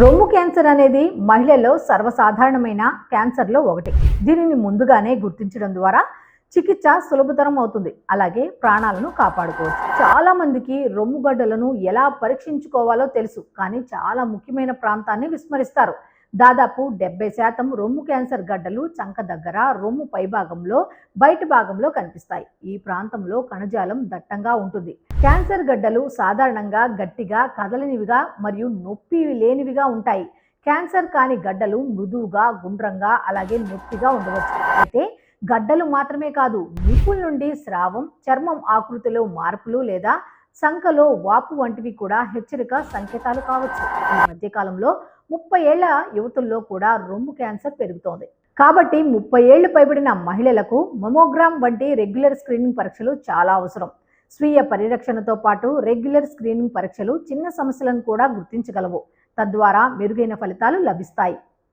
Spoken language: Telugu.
రొమ్ము క్యాన్సర్ అనేది మహిళల్లో సర్వసాధారణమైన క్యాన్సర్లో ఒకటి. దీనిని ముందుగానే గుర్తించడం ద్వారా చికిత్స సులభతరం అవుతుంది. అలాగే ప్రాణాలను కాపాడుకోవచ్చు. చాలా మందికి రొమ్ము గడ్డలను ఎలా పరీక్షించుకోవాలో తెలుసు. కానీ చాలా ముఖ్యమైన ప్రాంతాన్ని విస్మరిస్తారు. దాదాపు డెబ్బై శాతం రొమ్ము క్యాన్సర్ గడ్డలు చంక దగ్గర రొమ్ము పైభాగంలో బయట భాగంలో కనిపిస్తాయి. ఈ ప్రాంతంలో కణజాలం దట్టంగా ఉంటుంది. క్యాన్సర్ గడ్డలు సాధారణంగా గట్టిగా కదలనివిగా మరియు నొప్పి లేనివిగా ఉంటాయి. క్యాన్సర్ కాని గడ్డలు మృదువుగా గుండ్రంగా అలాగే నొప్పిగా ఉండవచ్చు. అయితే గడ్డలు మాత్రమే కాదు నిప్పుల నుండి స్రావం చర్మం ఆకృతిలో మార్పులు లేదా సంఖలో వాపు వంటివి కూడా హెచ్చరిక సంకేతాలు కావచ్చు. ఈ మధ్యకాలంలో ముప్పై ఏళ్ళ యువతుల్లో కూడా రొమ్ము క్యాన్సర్ పెరుగుతోంది. కాబట్టి ముప్పై ఏళ్ళు పైబడిన మహిళలకు మమోగ్రామ్ వంటి రెగ్యులర్ స్క్రీనింగ్ పరీక్షలు చాలా అవసరం. స్వీయ పరిరక్షణతో పాటు రెగ్యులర్ స్క్రీనింగ్ పరీక్షలు చిన్న సమస్యలను కూడా గుర్తించగలవు. తద్వారా మెరుగైన ఫలితాలు లభిస్తాయి.